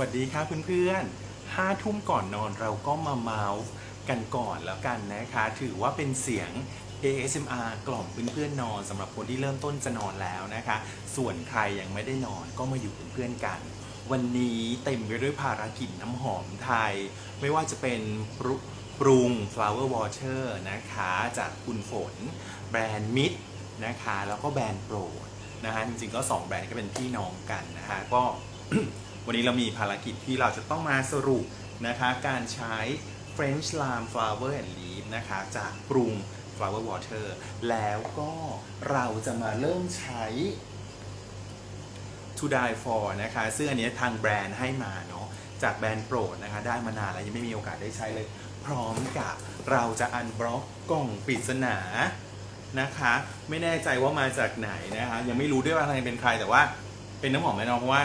วัสดีครับเพื่อนๆห้าทุ่มก่อนนอนเราก็มาเมาส์กันก่อนแล้วกันนะคะ ถือว่าเป็นเสียง ASMR กล่อมเพื่อนๆนอนสำหรับคนที่เริ่มต้นจะนอนแล้วนะคะ ส่วนใครยังไม่ได้นอนก็มาอยู่เป็นเพื่อนกัน วันนี้เต็มไปด้วยภารกิจน้ำหอมไทย ไม่ว่าจะเป็นปรุปรุง flower water นะคะ จากคุณฝน แบรนด์มิดนะคะ แล้วก็แบรนด์โปรดนะฮะจริงๆก็ 2 แบรนด์ก็เป็นพี่น้องกันนะฮะก็ วันนี้เรามีภารกิจที่เราจะต้องมาสรุปนะคะการใช้ French Lime Flower and Leaf นะคะจากปรุง Flower Water แล้วก็เราจะมาเริ่มใช้ To Die For นะคะซึ่งอันนี้ทางแบรนด์ให้มาเนาะจากแบรนด์โปรดนะคะได้มานานแล้วยังไม่มีโอกาสได้ใช้เลย พร้อมกับเราจะอันบล็อกกล่องปริศนานะคะไม่แน่ใจว่ามาจากไหนนะคะยังไม่รู้ด้วยว่าอะไรเป็นใครแต่ว่าเป็นน้ำหอมแน่นอนเพราะว่า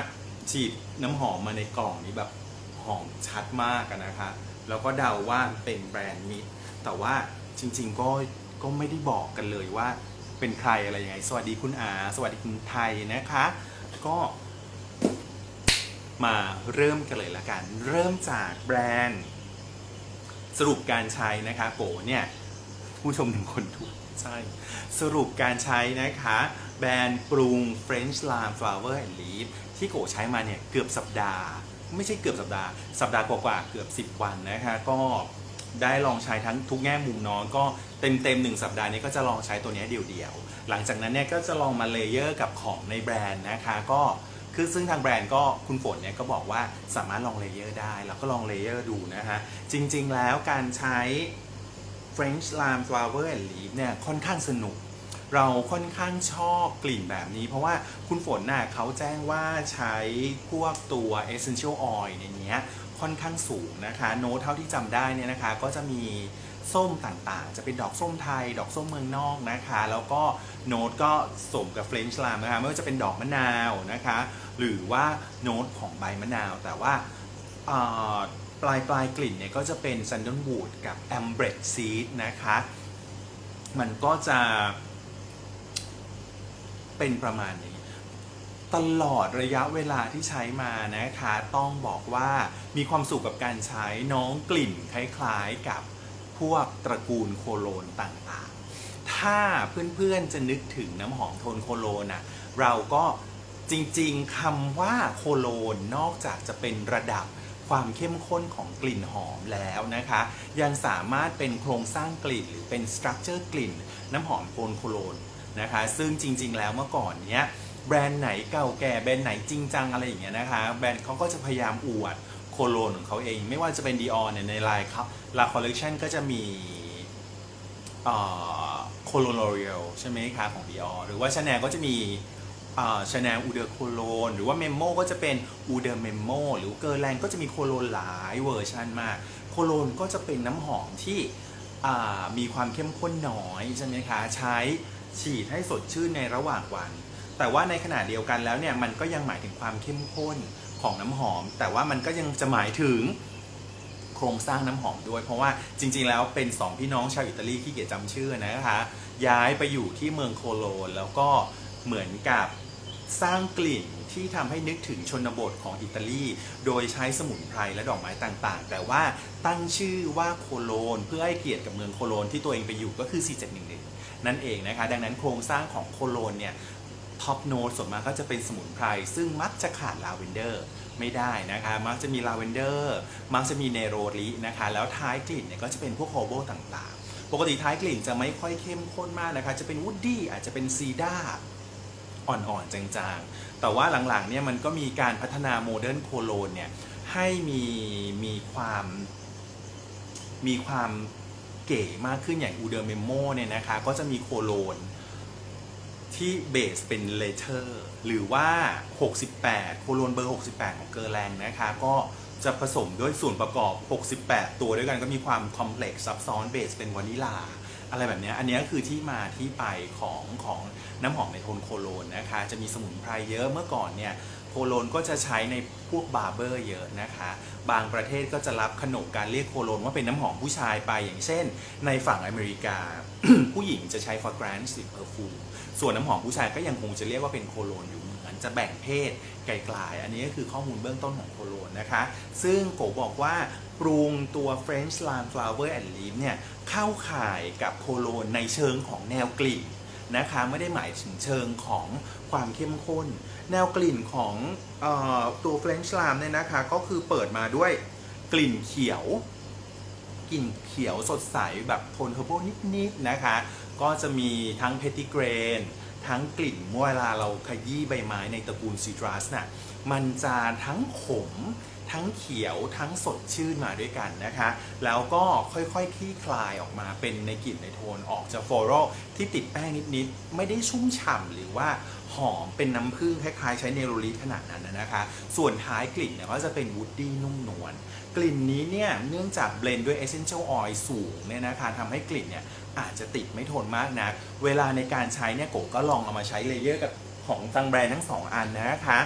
ฉีดน้ำหอมมาในกล่องนี้แบบหอมชัดมากนะคะ แล้วก็เดาว่าเป็นแบรนด์มิดแต่ว่าจริง ๆ ก็ก็ไม่ได้บอกกันเลยว่าเป็นใครอะไรยังไง สวัสดีคุณอา สวัสดีคุณไทยนะคะ ก็มาเริ่มกันเลยละกัน เริ่มจากแบรนด์ สรุปการใช้นะคะโกเนี่ย ผู้ชมหนึ่งคนทุกใช่ สรุปการใช้นะคะ แบรนด์ปรุง French Lime Flower and Leaf ที่โกใช้มาเนี่ยเกือบสัปดาห์ ไม่ใช่เกือบสัปดาห์ สัปดาห์กว่าๆเกือบ 10 วันนะคะก็ได้ลองใช้ทั้งทุกแง่มุมน้องก็เต็มเต็มหนึ่งสัปดาห์นี้ก็จะลองใช้ตัวนี้เดี่ยวๆ หลังจากนั้นเนี่ยก็จะลองมาเลเยอร์กับของในแบรนด์นะคะก็คือซึ่งทางแบรนด์ก็คุณฝนเนี่ยก็บอกว่าสามารถลองเลเยอร์ได้ แล้วก็ลองเลเยอร์ดูนะฮะ จริงๆแล้วการใช้ French Lime Flower and Leaf เนี่ยค่อนข้างสนุก เราค่อนข้างชอบกลิ่นแบบนี้ เพราะว่าคุณฝนน่ะเขาแจ้งว่าใช้พวกตัว Essential Oil ในเนี้ยค่อนข้างสูงนะคะ โน้ตเท่าที่จำได้เนี่ยนะคะ ก็จะมีส้มต่างๆ จะเป็นดอกส้มไทย ดอกส้มเมืองนอกนะคะ แล้วก็โน้ตก็สมกับ French Lime นะคะ ไม่ว่าจะเป็นดอกมะนาวนะคะ หรือว่าโน้ตของใบมะนาว แต่ว่าปลายปลายกลิ่นเนี่ยก็จะเป็นซันดอนวูดกับแอมเบรดซีดนะคะ มันก็จะ เป็นประมาณนี้ ตลอดระยะเวลาที่ใช้มานะคะ ต้องบอกว่ามีความสุขกับการใช้น้องกลิ่นคล้ายๆกับพวกตระกูลโคโลนต่างๆ ถ้าเพื่อนๆจะนึกถึงน้ำหอมโทนโคโลนอะเราก็จริงๆคำว่าโคโลนนอกจากจะเป็นระดับความเข้มข้นของกลิ่นหอมแล้วนะคะ ยังสามารถเป็นโครงสร้างกลิ่นหรือเป็นสตรัคเจอร์กลิ่น น้ำหอมโทนโคโลน นะคะ ซึ่งจริง ๆ แล้วเมื่อก่อนเนี้ยแบรนด์ไหนเก่าแก่แบรนด์ไหนจริงจังอะไรอย่างเงี้ยนะคะ แบรนด์เขาก็จะพยายามอวดโคโลนของเขาเอง ไม่ว่าจะเป็น Dior เนี่ยในไลน์ครับลาคอลเล t ชันก็จะมีโคโลน L'Oreal ใช่ไหมคะของ Dior หรือว่าชาแนลก็จะมีชาแนลอูเดอร์โคโลนหรือว่าเมมโมก็จะเป็นอูเดอร์เมมโมหรือเกอร์แลนก็จะมีโคโลนหลายเวอร์ชันมาก โคโลนก็จะเป็นน้ำหอมที่ มีความเข้มข้นน้อยใช่ไหมคะใช้ฉีดให้สดชื่นในระหว่างวัน แต่ว่าในขณะเดียวกันแล้วเนี่ยมันก็ยังหมายถึงความเข้มข้นของน้ำหอม แต่ว่ามันก็ยังจะหมายถึงโครงสร้างน้ำหอมด้วย เพราะว่าจริง ๆ แล้วเป็นสองพี่น้องชาวอิตาลีที่เกียจจำชื่อนะคะย้ายไปอยู่ที่เมืองโคโลนแล้วก็เหมือนกับสร้างกลิ่น ที่ทำให้นึกถึงชนบทของอิตาลี โดยใช้สมุนไพรและดอกไม้ต่างๆ แต่ว่าตั้งชื่อว่าโคโลน เพื่อให้เกียรติกับเมืองโคโลนที่ตัวเองไปอยู่ก็คือ 4711 นั่นเองนะคะ ดังนั้นโครงสร้างของโคโลนเนี่ยท็อปโน้ตส่วนมากก็จะเป็นสมุนไพร ซึ่งมักจะขาดลาเวนเดอร์ไม่ได้นะคะ มักจะมีลาเวนเดอร์มักจะมีเนโรลินะคะ แล้วท้ายกลิ่นเนี่ยก็จะเป็นพวกโฮโบต่างๆ ปกติท้ายกลิ่นจะไม่ค่อยเข้มข้นมากนะคะ จะเป็นวูดดี้อาจจะเป็นซีดา อ่อนๆจางๆ แต่ว่าหลังๆเนี่ยมันก็มีการพัฒนาโมเดิร์นโคโลนเนี่ยให้มีมีความมีความเก๋มากขึ้นอย่างอูเดอร์เมโมเนี่ยนะคะก็จะมีโคโลนที่เบสเป็นเลเทอร์หรือว่า 68 โคโลนเบอร์ 68 ของเกอร์แลงนะคะ ก็จะผสมด้วยส่วนประกอบ 68 ตัวด้วยกันก็มีความคอมเพล็กซ์ซับซ้อนเบสเป็นวานิลา อะไรแบบเนี้ยอันนี้คือที่มาที่ไปของของ น้ำหอมในโทนโคโลนนะคะ จะมีสมุนไพรเยอะเมื่อก่อนเนี่ยโคโลนก็จะใช้ในพวกบาร์เบอร์เยอะนะคะ บางประเทศก็จะรับขนบการเรียกโคโลนว่าเป็นน้ำหอมผู้ชายไปอย่างเช่น ในฝั่งอเมริกา ผู้หญิงจะใช้ฟาแกรนซ์หรือเพอร์ฟูมส่วนน้ำหอมผู้ชายก็ยังคงจะเรียกว่าเป็นโคโลนอยู่เหมือนจะแบ่งเพศไกลๆ อันนี้ก็คือข้อมูลเบื้องต้นของโคโลนนะคะ ซึ่งโกบอกว่าปรุงตัว French Lime Flower and Leaf เนี่ยเข้าข่ายกับโคโลนในเชิงของแนวกลิ่น นะคะ ไม่ได้หมายถึงเชิงของความเข้มข้น แนวกลิ่นของออตัว French Lime เนี่ยนะคะ ก็คือเปิดมาด้วยกลิ่นเขียว กลิ่นเขียวสดใสแบบโทนเทอร์โบนิดๆนะคะ ก็จะมีทั้งเพติเกรนทั้งกลิ่นเมื่อเวลาเราขยี้ใบไม้ในตระกูลซีตรัสน่ะมันจะทั้งขม ทั้งเขียวทั้งสดชื่นมาด้วยกันนะคะ แล้วก็ค่อยๆคลี่คลายออกมาเป็นในกลิ่นในโทนออกจากโฟโรลที่ติดแป้งนิดๆ ไม่ได้ชุ่มฉ่ำหรือว่าหอมเป็นน้ำผึ้งคล้ายๆ ใช้เนโรลีขนาดนั้นนะคะ ส่วนท้ายกลิ่นเนี่ยก็จะเป็นวูดดี้นุ่มนวลกลิ่นนี้เนี่ยเนื่องจากเบลนด์ด้วย essential oil สูงเนี่ยนะคะทำให้กลิ่นเนี่ยอาจจะติดไม่ทนมากนัก เวลาในการใช้เนี่ยโกก็ลองเอามาใช้เลเยอร์กับ ของทางแบรนด์ทั้งสองอันนะคะ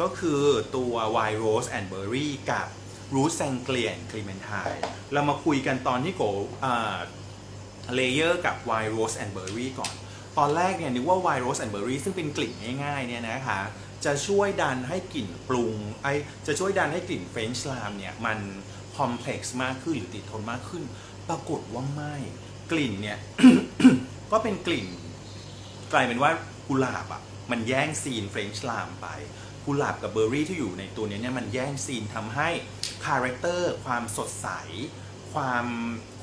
ก็คือตัว White Rose and Berry กับ Root Sangria and Clementine เรามาคุยกันตอนที่โกเลเยอร์กับ White Rose and Berry ก่อน ตอนแรกเนี่ยนึกว่า White Rose and Berry ซึ่งเป็นกลิ่นง่ายๆเนี่ยนะคะจะช่วยดันให้กลิ่นปรุงไอจะช่วยดันให้กลิ่น French Lime เนี่ยมันคอมเพล็กซ์มากขึ้นหรือติดทนมากขึ้น ปรากฏว่าไม่ กลิ่นเนี่ย ก็เป็นกลิ่นกลายเป็นว่ากุหลาบอะ มันแย่งซีนเฟรนช์ลามไปกุหลาบกับเบอร์รี่ที่อยู่ในตัวนี้เนี่ยมันแย่งซีนทำให้คาแรคเตอร์ความสดใส ความ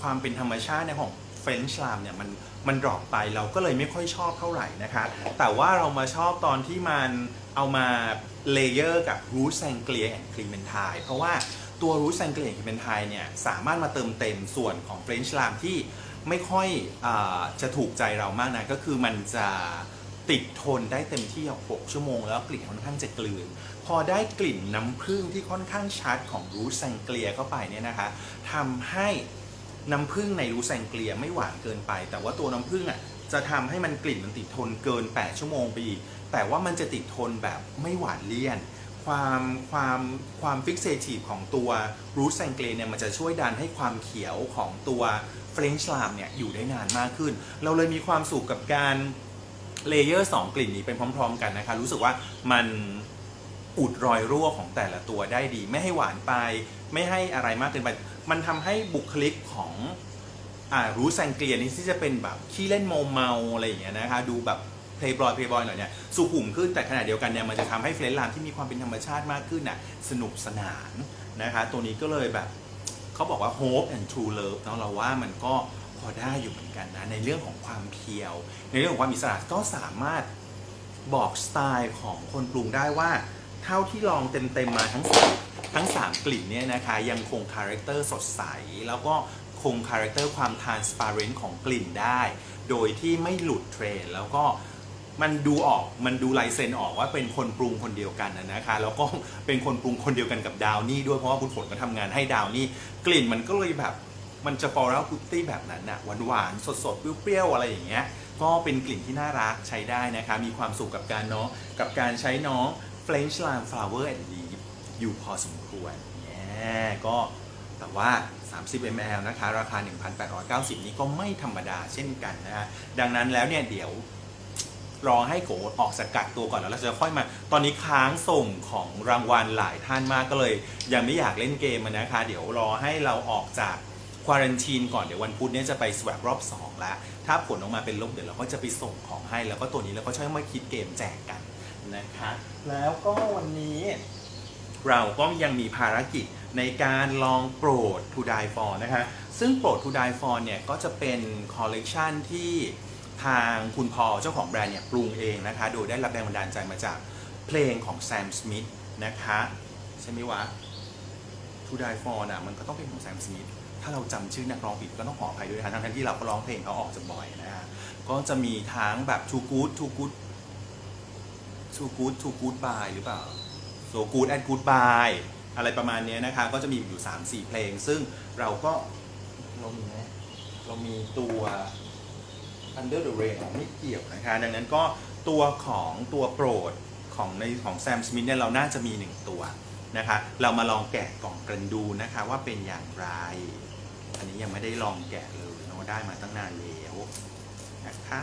ความเป็นธรรมชาติในของเฟรนช์ลามเนี่ยมันมันดรอปไปเราก็เลยไม่ค่อยชอบเท่าไหร่นะคะ แต่ว่าเรามาชอบตอนที่มันเอามาเลเยอร์กับรูทแซงเกลียแอนคลีเมนทายเพราะว่าตัวรูทแซงเกลียแอนคลีเมนทายเนี่ยสามารถมาเติมเต็มส่วนของเฟรนช์ลามที่ไม่ค่อยอาจะถูกใจเรามากนะก็คือมันจะ ติดทนได้เต็มที่6ชั่วโมงแล้วกลิ่นค่อนข้างจะกลืน พอได้กลิ่นน้ำผึ้งที่ค่อนข้างชัดของรูทแซงเกลียเข้าไปเนี่ยนะคะทำให้น้ำผึ้งในรูทแซงเกลียไม่หวานเกินไป แต่ว่าตัวน้ำผึ้งอะจะทำให้มันกลิ่นมันติดทนเกิน 8 ชั่วโมงไปอีก แต่ว่ามันจะติดทนแบบไม่หวานเลี่ยน ความความความฟิกเซทีฟของตัวรูทแซงเกลเนี่ยมันจะช่วยดันให้ความเขียวของตัวเฟรนช์ลามเนี่ยอยู่ได้นานมากขึ้น เราเลยมีความสุขกับการ เลเยอร์2กลิ่นนี้เป็นพร้อม ๆ กันนะคะ รู้สึกว่ามันอุดรอยรั่วของแต่ละตัวได้ดี ไม่ให้หวานไป ไม่ให้อะไรมากเกินไป มันทำให้บุคลิกของอ่ารูทแซงเกลียนี่ที่จะเป็นแบบขี้เล่นโมเมาอะไรอย่างเงี้ยนะคะ ดูแบบเพลย์บอยเพลย์บอยหน่อยเนี่ยสุขุมขึ้นแต่ขณะเดียวกันเนี่ยมันจะทำให้เฟรนช์ลามที่มีความเป็นธรรมชาติมากขึ้นน่ะสนุกสนานนะคะ ตัวนี้ก็เลยแบบเขาบอกว่า hope and true love เนาะเราว่ามันก็ อได้อยู่เหมือนกันนะในเรื่องของความเพียว ในเรื่องของความอิสระก็สามารถบอกสไตล์ของคนปรุงได้ว่า เท่าที่ลองเต็มๆมาทั้งสามทั้ง 3 กลิ่นเนี่ยนะคะยังคงคาแรคเตอร์สดใส แล้วก็คงคาแรคเตอร์ความ transparent ของกลิ่นได้ โดยที่ไม่หลุดเทรนแล้วก็มันดูออกมันดูลายเซ็นออกว่าเป็นคนปรุงคนเดียวกันนะคะแล้วก็เป็นคนปรุงคนเดียวกันกับดาวนี่ด้วยเพราะว่าคุณฝนก็ทำงานให้ดาวนี่กลิ่นมันก็เลยแบบ มันจะฟอร์เรลพุตตี้แบบนั้นน่ะหวานหวานๆ สดๆ เปรี้ยวๆ อะไรอย่างเงี้ย ก็เป็นกลิ่นที่น่ารักใช้ได้นะคะ มีความสุขกับการเนาะกับการใช้น้อง French Lime Flower and Leaf อยู่พอสมควรแย่ก็แต่ว่า 30 ml นะคะ ราคา 1,890 นี้ก็ไม่ธรรมดาเช่นกันนะฮะ ดังนั้นแล้วเนี่ยเดี๋ยวรอให้โกออกสกัดตัวก่อนแล้วเราจะค่อยมา ตอนนี้ค้างส่งของรางวัลหลายท่านมากก็เลย ยังไม่อยากเล่นเกมอะนะคะ เดี๋ยวรอให้เราออกจาก ควอรันทีนก่อนเดี๋ยววันพุธเนี้จะไปสว p รอบ2แล้วถ้าผลออกมาเป็นลบเดี๋ยวเราก็จะไปส่งของให้แล้วก็ตัวนี้เราก็ช่วยมาคิดเกมแจกกันนะคะแล้วก็วันนี้เราก็ยังมีภารกิจในการลองโปรด To Die For นะคะซึ่งโปรด To Die For เนี่ยก็จะเป็นคอลเลกชันที่ทางคุณพอเจ้าของแบรนด์เนี่ยปรุงเองนะคะ โดยได้รับแรงบันดาลใจมาจากเพลงของแซมสมิธนะคะ ใช่ไหมวะ To Die For น่ะมันก็ต้องเป็นของแซมสมิธ ถ้าเราจำชื่อนักร้องผิดก็ต้องขออภัยด้วยนะทั้งที่เราก็ร้องเพลงเขาออกจะบ่อยนะฮะก็จะมีทั้งแบบ Too Good Too Good Too Good Too Good Bye หรือเปล่า So Good and Goodbye อะไรประมาณนี้นะคะ ก็จะมีอยู่ 3-4 เพลง ซึ่งเราก็เรามีไหมเรามีตัว Under the Rain ไม่เกี่ยวนะคะ ดังนั้นก็ตัวของตัวโปรดของในของแซมสมิธเนี่ยเราน่าจะมี 1 ตัวนะคะ เรามาลองแกะกล่องกันดูนะคะว่าเป็นอย่างไร นนี้ยังไม่ได้ลองแกะเลยเนาะได้มาตั้งนานแล้วนะคะ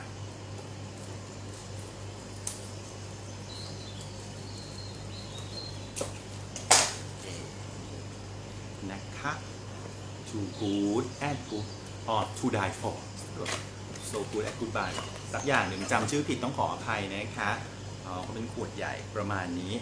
นะคะ too good at good or to die for so good at goodbye สักอย่างหนึ่งจำชื่อผิดต้องขออภัยนะคะอ๋อเขาเป็นขวดใหญ่ประมาณนี้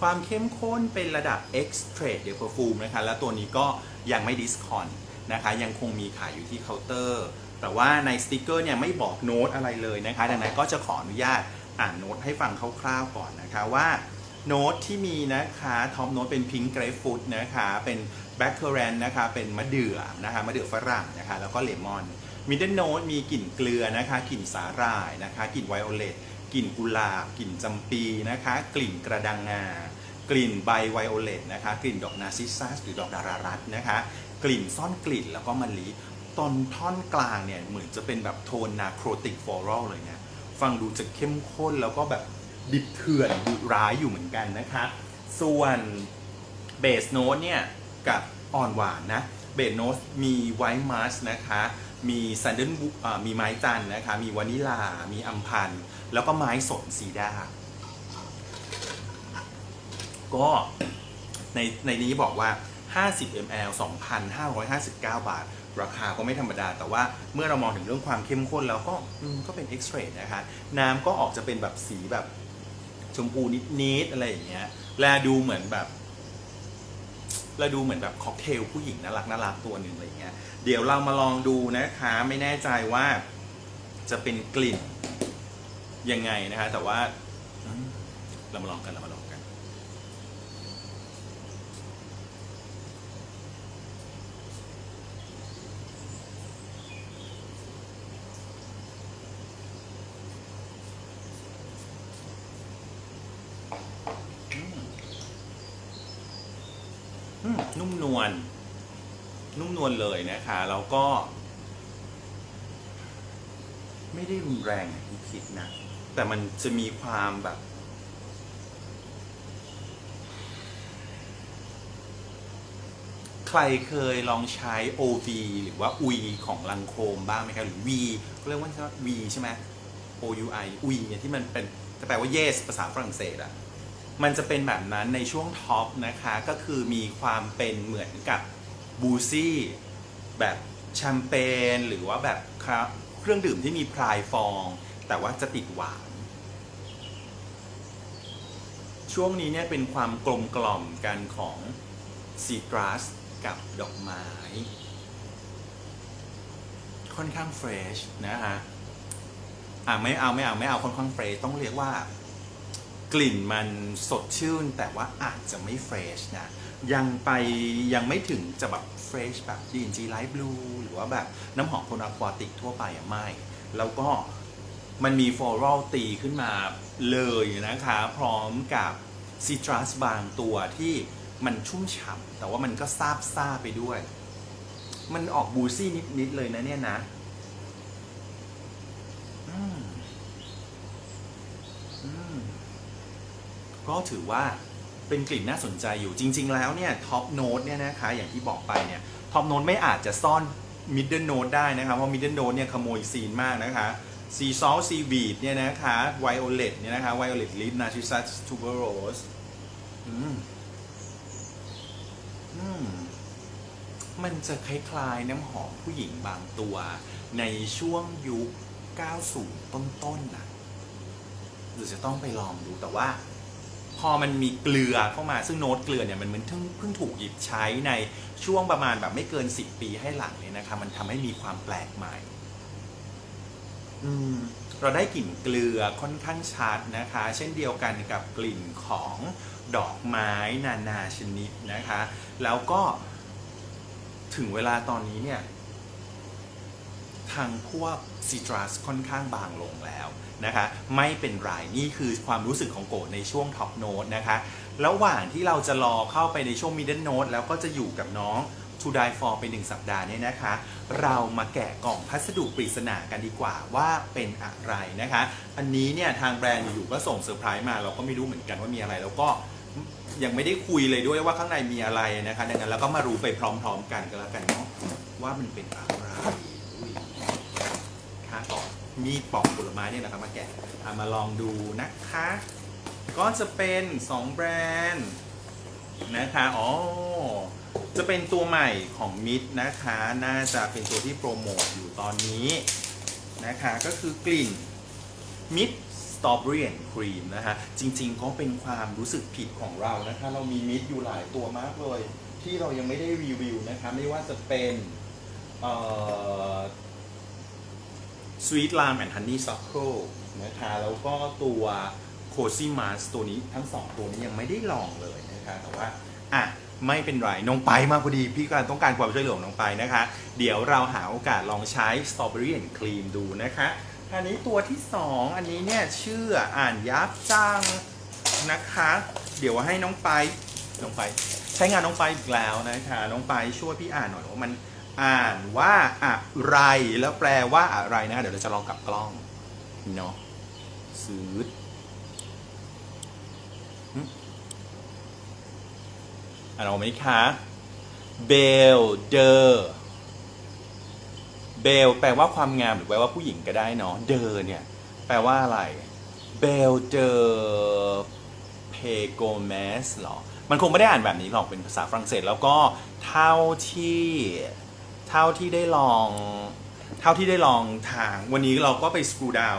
ความเข้มข้นเป็นระดับ X Trade The Perfume นะคะ แล้วตัวนี้ก็ยังไม่ดิสคอน นะคะยังคงมีขายอยู่ที่เคาน์เตอร์ แต่ว่าในสติกเกอร์เนี่ยไม่บอกโน้ตอะไรเลยนะคะดังนั้นก็จะขออนุญาตอ่านโน้ตให้ฟังคร่าวๆก่อนนะคะว่าโน้ตที่มีนะคะท็อปโน้ตเป็นพิง k ์เกรฟฟูดนะคะเป็นแบล็คเคอร์แรนนะคะเป็นมะเดื่อนะคะมะเดื่อฝรั่งนะคะแล้วก็เลมอนมิดเดิลโน้ตมีกลิ่นเกลือนะคะกลิ่นสาหร่ายนะคะกลิ่นไวโอเลตกลิ่นกุหลาบกลิ่นจำปีนะคะกลิ่นกระดังงากลิ่นใบไวโอเลตนะคะกลิ่นดอกนาซิสซัสหรือดอกดารารัตนะคะ กลิ่นซ่อนกลิ่นแล้วก็มะลิตอนท่อนกลางเนี่ยเหมือนจะเป็นแบบโทนนาโครติกฟลอรัลเลยเนี่ยฟังดูจะเข้มข้นแล้วก็แบบดิบเถื่อนดุร้ายอยู่เหมือนกันนะคะ ส่วนเบสโน้ตเนี่ยกับอ่อนหวานนะเบสโน้ตมีไวท์มัสนะคะ มีซันเดนมีไม้จันนะคะ มีวานิลา มีอัมพัน แล้วก็ไม้สนซีดา ก็ในในนี้บอกว่า 50 ml 2,559 บาท ราคาก็ไม่ธรรมดา แต่ว่าเมื่อเรามองถึงเรื่องความเข้มข้นแล้วก็อืมก็นเป็น X ray นะคะ น้ำก็ออกจะเป็นแบบสีแบบชมพูนิดๆอะไรอย่างเงี้ย แลดูเหมือนแบบแลดูเหมือนแบบค็อกเทลผู้หญิงน่ารักน่ารักตัวหนึ่งอะไรอย่างเงี้ย เดี๋ยวเรามาลองดูนะคะ ไม่แน่ใจว่าจะเป็นกลิ่นยังไงนะคะ แต่ว่าเรามาลองกันเรามาลองกัน อืมนุ่มนวล นุ่มนวลเลย นะคะแล้วก็ ไม่ได้รุนแรงอย่างที่คิดนะ แต่มันจะมีความแบบ ใครเคยลองใช้ OV หรือว่า UI ของลังโคมบ้างไหมครับหรือ V เขาเรียกว่า V ใช่ไหม OUI UI เนี่ยที่มันเป็นจะแปลว่า yes ภาษาฝรั่งเศสอะมันจะเป็นแบบนั้นในช่วงท็อปนะคะ ก็คือมีความเป็นเหมือนกับบูซี่ แบบแชมเปญหรือว่าแบบครับเครื่องดื่มที่มีพรายฟอง แต่ว่าจะติดหวาน ช่วงนี้เนี่ยเป็นความกลมกล่อมกันของซีตรัสกับดอกไม้ ค่อนข้างเฟรชนะฮะอะไม่เอาไม่เอาไม่เอาค่อนข้างเฟรชต้องเรียกว่า กลิ่นมันสดชื่น แต่ว่าอาจจะไม่เฟรชนะยังไปยังไม่ถึงจะแบบเฟรชแบบ D&G Light Blue หรือว่าแบบน้ำหอมโทนอะควาติกทั่วไปอะไม่ แล้วก็มันมีฟลอรัลตีขึ้นมาเลยนะคะ พร้อมกับซิตรัสบางตัวที่มันชุ่มฉ่ำแต่ว่ามันก็ซาบซ่าไปด้วย มันออกบูซี่นิด ๆ เลยนะเนี่ยนะอืมอืม ก็ถือว่าเป็นกลิ่นน่าสนใจอยู่จริง ๆ แล้วเนี่ยท็อปโน้ตเนี่ยนะคะอย่างที่บอกไปเนี่ยท็อปโน้ตไม่อาจจะซ่อนมิดเดิลโน้ตได้นะคะเพราะมิดเดิลโน้ตเนี่ยขโมยซีนมากนะคะซีซอลซีบีดเนี่ยนะคะไวโอเลตเนี่ยนะคะไวโอเลตลิฟนาชิซัสทูเบอร์โรสอืมอืมมันจะคล้ายๆน้ำหอมผู้หญิงบางตัว ในช่วงยุค 90 ต้นๆนะหรือจะต้องไปลองดูแต่ว่า พอมันมีเกลือเข้ามาซึ่งโน้ตเกลือเนี่ยมันเหมือนเพิ่งเพิ่งถูกหยิบใช้ในช่วงประมาณแบบไม่เกิน 10 ปีให้หลังเนี่ยนะคะมันทำให้มีความแปลกใหม่ อืมเราได้กลิ่นเกลือค่อนข้างชัดนะคะ เช่นเดียวกันกับกลิ่นของดอกไม้นานาชนิดนะคะ แล้วก็ถึงเวลาตอนนี้เนี่ย ทางพวกซิตรัสค่อนข้างบางลงแล้วนะคะ ไม่เป็นไรนี่คือความรู้สึกของโกดในช่วงท็อปโน้ตนะคะระหว่างที่เราจะรอเข้าไปในช่วงมิดเดิลโน้ตแล้วก็จะอยู่กับน้อง To Die For ไปหนึ่งสัปดาห์เนี่ยนะคะ เรามาแกะกล่องพัสดุปริศนากันดีกว่าว่าเป็นอะไรนะคะ อันนี้เนี่ยทางแบรนด์อยู่ๆก็ส่งเซอร์ไพรส์มาเราก็ไม่รู้เหมือนกันว่ามีอะไรแล้วก็ยังไม่ได้คุยเลยด้วยว่าข้างในมีอะไรนะคะ ดังนั้นเราก็มารู้ไปพร้อม ๆ กันก็แล้วกันเนาะว่ามันเป็นอะไร มีปอกผลไม้เนี่ยนะครับมาแกะเอามาลองดูนะคะ ก็จะเป็น 2 แบรนด์นะคะอ๋อจะเป็นตัวใหม่ของมิดนะคะ น่าจะเป็นตัวที่โปรโมทอยู่ตอนนี้นะคะก็คือกลิ่นมิดสตรอเบอรี่แอนด์ครีมนะคะจริงๆก็เป็นความรู้สึกผิดของเรานะคะ เรามีมิดอยู่หลายตัวมากเลย ที่เรายังไม่ได้รีวิวนะคะ ไม่ว่าจะเป็น เอ่อ Sweet Lime and Honey Suckle นะคะแล้วก็ตัว Cozy Mask ตัวนี้ทั้งสองตัวนี้ยังไม่ได้ลองเลยนะคะแต่ว่าอะไม่เป็นไรน้องไปมาพอดี พี่การต้องการความช่วยเหลือของน้องไปนะคะ เดี๋ยวเราหาโอกาสลองใช้ Strawberry and Cream ดูนะคะอันนี้ตัวที่ 2 อันนี้เนี่ยชื่ออ่านยับจังนะคะ เดี๋ยวให้น้องไปน้องไป ใช้งานน้องไปอีกแล้วนะคะ น้องไปช่วยพี่อ่านหน่อยว่ามัน อ่านว่าอะไรแล้วแปลว่าอะไรนะ เดี๋ยวเราจะลองกลับกล้องเนาะซื้อหึอ่านออกไหมคะเบลเดอร์เบลแปลว่าความงามหรือแปลว่าผู้หญิงก็ได้เนาะเดอร์เนี่ย แปลว่าอะไรเบลเดอร์เพโกเมสหรอ มันคงไม่ได้อ่านแบบนี้หรอกเป็นภาษาฝรั่งเศสแล้วก็เท่าที่ ท่าที่ได้ลอง เท่าที่ได้ลองทางวันนี้เราก็ไปสกรูดาว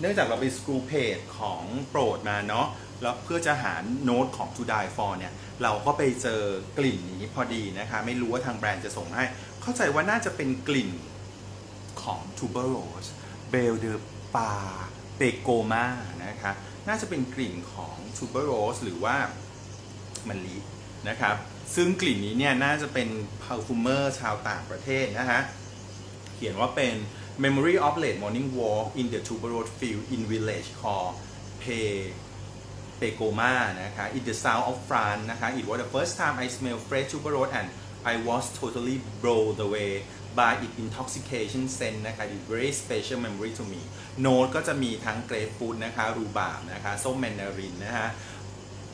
เนื่องจากเราไปสกรูเพจของโปรดมาเนาะแล้วเพื่อจะหาโน้ตของ To Die For เนี่ย เราก็ไปเจอกลิ่นนี้พอดีนะคะ ไม่รู้ว่าทางแบรนด์จะส่งให้ เข้าใจว่าน่าจะเป็นกลิ่นของ Tuberose b e l l de Pa p e g o m a นะคะ น่าจะเป็นกลิ่นของ Tuberose หรือว่ามะลินะครับ ซึ่งกลิ่นนี้เนี่ยน่าจะเป็น perfumer ชาวต่างประเทศนะฮะ เขียนว่าเป็น Memory of Late Morning Walk in the Tuberose Field in Village called Pe Pegoma นะคะ in the south of France นะคะ It was the first time I smelled fresh tuberose and I was totally blown away by its intoxication scent นะคะ It's very special memory to me โน้ตก็จะมีทั้งเกรฟฟูดนะคะ รูบาบนะคะ ส้มแมนดาริน นะฮะ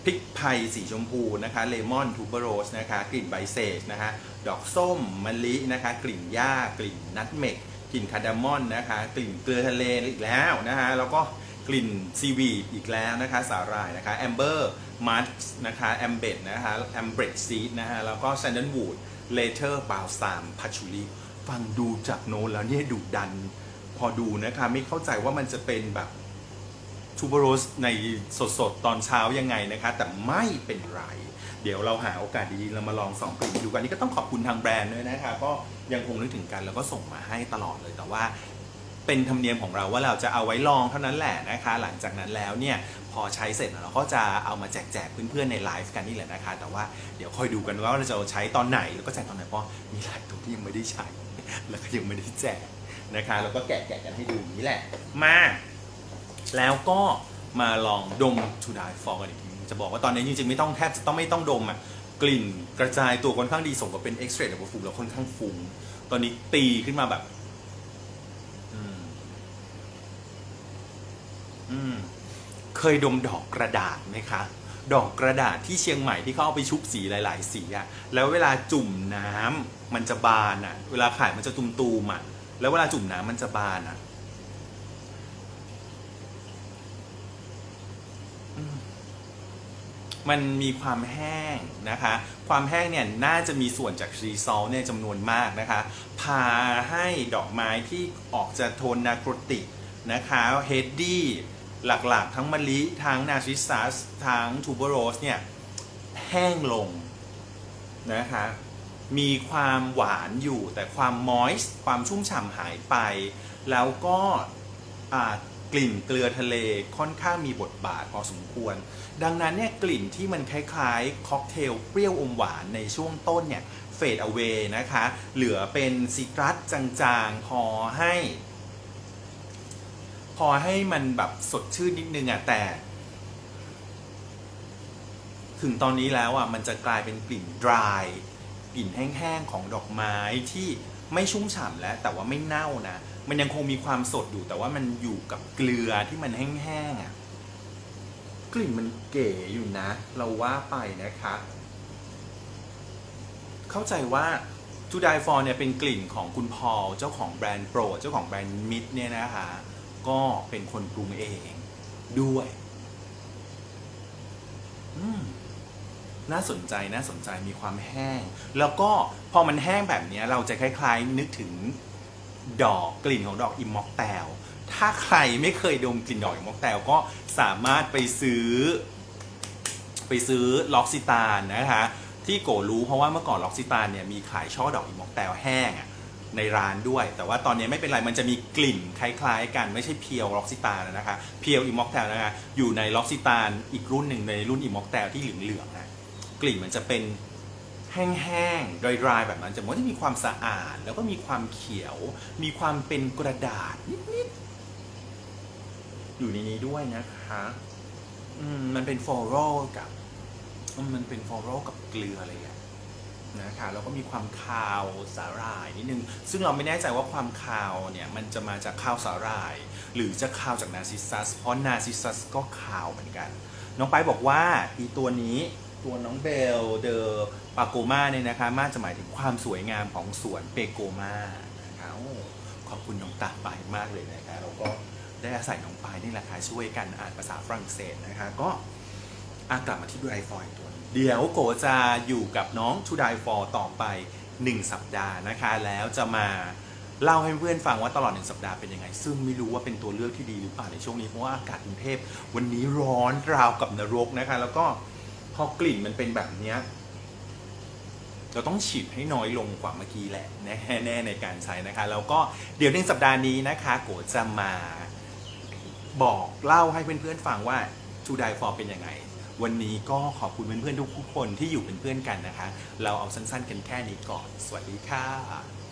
พริกไทยสีชมพูนะคะเลมอนทูเบอโรสนะคะกลิ่นใบเซจนะคะดอกส้มมะลินะคะ กลิ่นหญ้ากลิ่นนัทเมกกลิ่นคาร์ดามอนนะคะ กลิ่นเกลือทะเลอีกแล้วนะคะแล้วก็กลิ่นซีวีดอีกแล้วนะคะ สาหร่ายนะคะแอมเบอร์มัสนะคะแอมเบดนะคะแอมเบรดซีดนะคะแล้วก็แซนเดลวูดเลเทอร์บาวซามพัชูรีฟังดูจากโน้ตแล้วเนี่ยดุดัน พอดูนะคะ ไม่เข้าใจว่ามันจะเป็นแบบ ทูบโรสในสดๆ ตอนเช้ายังไงนะคะ แต่ไม่เป็นไร เดี๋ยวเราหาโอกาสดีๆ เรามาลองสองกลิ่นดูกันนี่ก็ต้องขอบคุณทางแบรนด์ด้วยนะคะ ก็ยังคงนึกถึงกันแล้วก็ส่งมาให้ตลอดเลยแต่ว่าเป็นธรรมเนียมของเราว่าเราจะเอาไว้ลองเท่านั้นแหละนะคะ หลังจากนั้นแล้วเนี่ยพอใช้เสร็จเราก็จะเอามาแจกๆเพื่อนๆในไลฟ์กันนี่แหละนะคะ แต่ว่าเดี๋ยวคอยดูกันว่าเราจะใช้ตอนไหนแล้วก็แจกตอนไหนเพราะมีหลายตัวที่ยังไม่ได้ใช้ แล้วก็ยังไม่ได้แจกนะคะ แล้วก็แกะๆกันให้ดูนี้แหละ มา แล้วก็มาลองดม to die for กันอีกทีจะบอกว่าตอนนี้จริงๆ ไม่ต้องแทบจะต้องไม่ต้องดมอะกลิ่นกระจายตัวค่อนข้างดีสมกับเป็น extrait de parfum แล้วค่อนข้างฟุ้งตอนนี้ตีขึ้นมาแบบ อืมอืมเคยดมดอกกระดาษไหมคะ ดอกกระดาษที่เชียงใหม่ที่เขาเอาไปชุบสีหลาย ๆ สีอะแล้วเวลาจุ่มน้ำมันจะบานอะเวลาขายมันจะตุ่มๆอะแล้วเวลาจุ่มน้ำมันจะบานอะ มันมีความแห้งนะคะ ความแห้งเนี่ยน่าจะมีส่วนจากซีซอลเนี่ยจำนวนมากนะคะ พาให้ดอกไม้ที่ออกจะโทนนาโครติกนะคะเฮดดี้หลักๆ ทั้งมะลิ ทั้งนาซิสซัส ทั้งทูเบอโรสเนี่ยแห้งลงนะคะ มีความหวานอยู่แต่ความมอยส์ความชุ่มฉ่ำหายไป แล้วก็ กลิ่นเกลือทะเลค่อนข้างมีบทบาทพอสมควร ดังนั้นเนี่ยกลิ่นที่มันคล้ายๆค็อกเทลเปรี้ยวอมหวานในช่วงต้นเนี่ยเฟดเอา a y นะคะ เหลือเป็นซิตรัสจางๆ พอให้ พอให้มันแบบสดชื่นนิดนึงอะแต่ถึงตอนนี้แล้วอะมันจะกลายเป็นกลิ่น dry กลิ่นแห้งๆ ของดอกไม้ที่ไม่ชุ่มฉ่ำแล้ว แต่ว่าไม่เน่านะ มันยังคงมีความสดอยู่แต่ว่ามันอยู่กับเกลือที่มันแห้งๆอะกลิ่นมันเก๋อยู่นะ เราว่าไปนะคะ เข้าใจว่าทูไดฟอร์เนี่ยเป็นกลิ่นของคุณพอลเจ้าของแบรนด์โปรเจ้าของแบรนด์มิดเนี่ยนะคะ ก็เป็นคนปรุงเองด้วยอืมน่าสนใจน่าสนใจมีความแห้ง แล้วก็พอมันแห้งแบบนี้เราจะคล้าย ๆ นึกถึง ดอกกลิ่นของดอกอิมมอกแตลถ้าใครไม่เคยดมกลิ่นดอกอิมมอกแตลก็สามารถไปซื้อ ไปซื้อล็อกซิตานนะคะที่โกรู้เพราะว่าเมื่อก่อนล็อกซิตานเนี่ยมีขายช่อดอกอิมมอกแตลแห้งอะในร้านด้วย แต่ว่าตอนนี้ไม่เป็นไร มันจะมีกลิ่นคล้ายๆกันไม่ใช่เพียวล็อกซิตานนะคะ เพียวอิมมอกแตลนะคะอยู่ในล็อกซิตานอีกรุ่นหนึ่งในรุ่นอิมมอกแตลที่เหลืองๆนะกลิ่นมันจะเป็น แห้งๆดรายๆแบบนั้นจะมันจะมีความสะอาด แล้วก็มีความเขียว มีความเป็นกระดาษนิดๆ อยู่ในนี้ด้วยนะคะอืมมันเป็นฟอรัลกับ มันเป็นฟอรัลกับเกลืออะไรอย่างนะคะแล้วก็มีความคาวสาหร่ายนิดนึง ซึ่งเราไม่แน่ใจว่าความคาวเนี่ยมันจะมาจากข้าวสาหร่าย หรือจะคาวจากนาซิซัส เพราะนาซิซัสก็คาวเหมือนกัน น้องไปบอกว่าอีตัวนี้ ตัวน้องเบลเดอปาโกมาเนี่ยนะคะมาจะหมายถึงความสวยงามของสวนเปโกมานะคะขอบคุณน้องตาปายมากเลยนะคะเราก็ได้อาศัยน้องปายนี่แหละค่ะช่วยกันอ่านภาษาฝรั่งเศสนะคะก็อะกลับมาที่ดูไอฟอยตัวนี้เดี๋ยวโกจะอยู่กับน้องทูไดฟอต่อไป 1 สัปดาห์นะคะ แล้วจะมาเล่าให้เพื่อนฟังว่าตลอด1สัปดาห์เป็นยังไง ซึ่งไม่รู้ว่าเป็นตัวเลือกที่ดีหรือเปล่าในช่วงนี้เพราะว่าอากาศกรุงเทพวันนี้ร้อนราวกับนรกนะคะ แล้วก็ พอกลิ่นมันเป็นแบบเนี้ยเราต้องฉีดให้น้อยลงกว่าเมื่อกี้แหละแน่ๆในการใช้นะคะแล้วก็เดี๋ยวหนึ่งสัปดาห์นี้นะคะ โกจะมาบอกเล่าให้เพื่อนๆฟังว่า To Die For เป็นยังไง วันนี้ก็ขอบคุณเพื่อนๆทุกคนที่อยู่เป็นเพื่อนกันนะคะ เราเอาสั้นๆกันแค่นี้ก่อน สวัสดีค่ะ